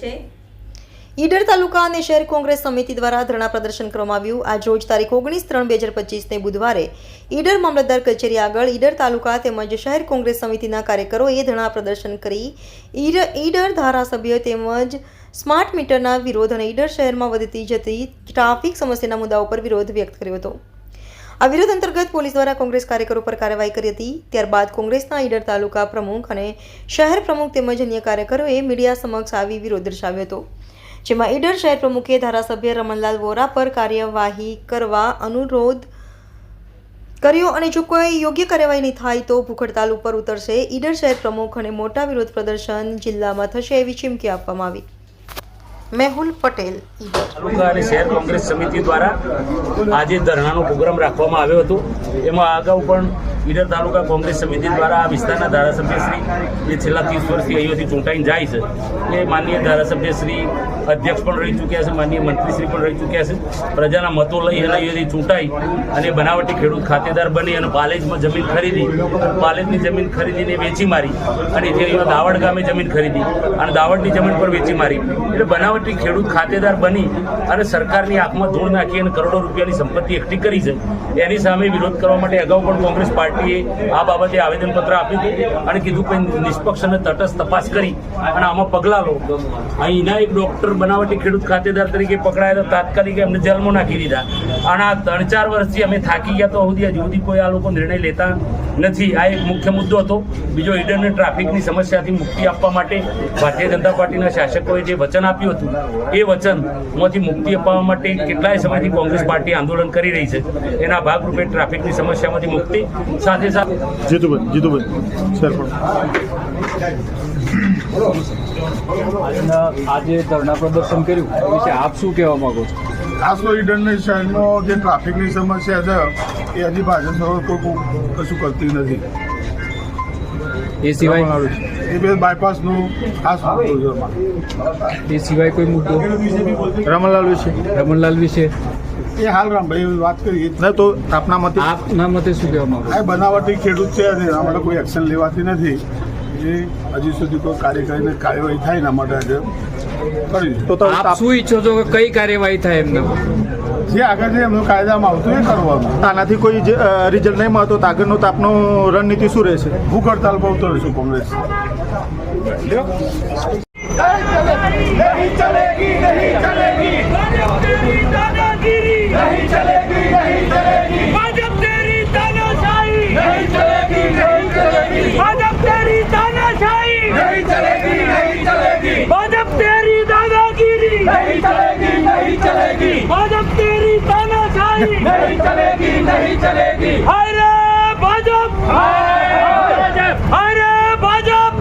છે? ઈડર તાલુકા અને શહેર કોંગ્રેસ સમિતિ દ્વારા ધરણા પ્રદર્શન કરવામાં આવ્યું. આજ રોજ તારીખ ઓગણીસ ત્રણ બે હજાર પચીસને બુધવારે ઈડર મામલતદાર કચેરી આગળ ઈડર તાલુકા તેમજ શહેર કોંગ્રેસ સમિતિના કાર્યકરોએ ધરણા પ્રદર્શન કરી. ઈડર ધારાસભ્ય તેમજ સ્માર્ટ મીટરના વિરોધ અને ઈડર શહેરમાં વધતી જતી ટ્રાફિક સમસ્યાના મુદ્દા ઉપર વિરોધ વ્યક્ત કર્યો હતો. આ વિરોધ અંતર્ગત પોલીસ દ્વારા કોંગ્રેસ કાર્યકરો પર કાર્યવાહી કરી હતી. ત્યારબાદ કોંગ્રેસના ઈડર તાલુકા પ્રમુખ અને શહેર પ્રમુખ તેમજ અન્ય કાર્યકરોએ મીડિયા સમક્ષ આવી વિરોધ દર્શાવ્યો હતો. જેમાં ઈડર શહેર પ્રમુખે ધારાસભ્ય રમણલાલ વોરા પર કાર્યવાહી કરવા અનુરોધ કર્યો અને જો કોઈ યોગ્ય કાર્યવાહી નહીં થાય તો ભૂખડતાલ ઉપર ઉતરશે. ઈડર શહેર પ્રમુખ અને મોટા વિરોધ પ્રદર્શન જિલ્લામાં થશે એવી ચીમકી આપવામાં આવી. મેહુલ પટેલ. તાલુકા અને શહેર કોંગ્રેસ સમિતિ દ્વારા આજે ધરણાનો પ્રોગ્રામ રાખવામાં આવ્યો હતો. એમાં અગાઉ પણ ઈડર તાલુકા કોંગ્રેસ સમિતિ દ્વારા આ વિસ્તારના ધારાસભ્યશ્રી જે છેલ્લા ત્રીસ વર્ષથી અહીંયાથી ચૂંટાઈને જાય છે, એ માનનીય ધારાસભ્યશ્રી અધ્યક્ષ પણ રહી ચૂક્યા છે, માનનીય મંત્રીશ્રી પણ રહી ચૂક્યા છે. પ્રજાના મતો લઈ અને અહીંયાથી ચૂંટાઈ અને બનાવટી ખેડૂત ખાતેદાર બની અને પાલેજમાં જમીન ખરીદી, પાલેજની જમીન ખરીદીને વેચી મારી અને જે અહીંયા દાવડ ગામે જમીન ખરીદી અને દાવડની જમીન પર વેચી મારી. એટલે બનાવટી ખેડૂત ખાતેદાર બની અને સરકારની આંખમાં ધૂળ નાખી અને કરોડો રૂપિયાની સંપત્તિ એકઠી કરી છે. એની સામે વિરોધ કરવા માટે અગાઉ પણ કોંગ્રેસ પાર્ટીએ આ બાબતે આવેદનપત્ર આપ્યું હતું અને કીધું કે નિષ્પક્ષ અને તટસ્થ તપાસ કરી અને આમાં પગલાં લો. અહીંના એક ડોક્ટર બનાવટી ખેડૂત ખાતેદાર તરીકે પકડાયેલા તાત્કાલિક એમને જેલમાં નાખી દીધા. અને આ ત્રણ ચાર વર્ષથી અમે થાકી ગયા તો સુધી હજુ સુધી કોઈ આ લોકો નિર્ણય લેતા નથી. આ એક મુખ્ય મુદ્દો હતો. બીજો ઈડરને ટ્રાફિકની સમસ્યાથી મુક્તિ આપવા માટે ભારતીય જનતા પાર્ટીના શાસકોએ જે વચન આપ્યું હતું, એ વચનમાંથી મુક્તિ અપાવવા માટે કેટલાય સમયથી કોંગ્રેસ પાર્ટી આંદોલન કરી રહી છે. એના ભાગરૂપે ટ્રાફિકની સમસ્યામાંથી મુક્તિ સાથે સાથે. જીતુભાઈ જીતુભાઈ સર પણ આજે ધરણા પ્રદર્શન કર્યું એ વિશે આપ શું કહેવા માંગો છો? ખાસ તો શહેરનો જે ટ્રાફિકની સમસ્યા છે એ હજી ભાજપ સરકાર કોઈ કશું કરતી નથી. એ સિવાય? એ બે બાયપાસનું ખાસ મુદ્દો છે. એ સિવાય કોઈ મુદ્દો? રમણલાલ વિશે. રમણલાલ વિશે? એ હાલ રામભાઈ વાત કરીએ ના તો આપના મતે? આપના મતે શું કહેવા માંગો આ બનાવટી ખેડૂત છે અને એના માટે કોઈ એક્શન લેવાતી નથી. એ હજી સુધી કોઈ કાર્યકારીને કાર્યવાહી થાય એના માટે આજે કરી તો આપ શું ઈચ્છો છો કે કઈ કાર્યવાહી થાય એમને? જે આગળ જે એમનું કાયદામાં આવતું એ કરવાનું આનાથી કોઈ રિઝલ્ટ નહીં મળતો તો આગળનો તો આપનો રણનીતિ શું રહેશે? ભૂખ હડતાલ પર ઉતરીશું કોંગ્રેસ तेरी नहीं चलेगी नहीं चलेगी अरे भाजप अरे भाजप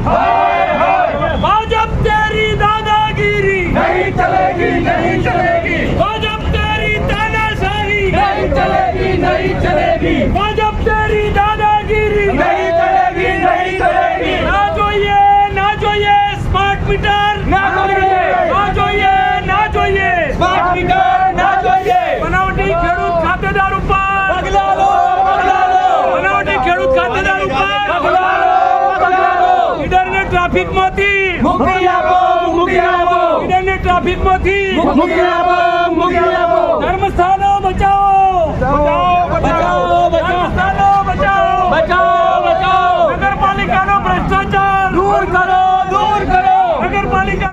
भाजप तेरी दादागिरी नहीं चलेगी नहीं चलेगी भाजप तेरी तानाशाही नहीं चलेगी नहीं चलेगी भाजप तेरी दादागिरी नहीं चलेगी नहीं चलेगी ना जो ये ना जो ये स्मार्ट मीटर ટ્રાફિકમાંથી મુક્તિ આપો મુક્તિ આપો. ઈડનને ટ્રાફિકમાંથી મુક્તિ આપો મુક્તિ આપો. ધર્મસ્થાનો બચાવો. બચાવો.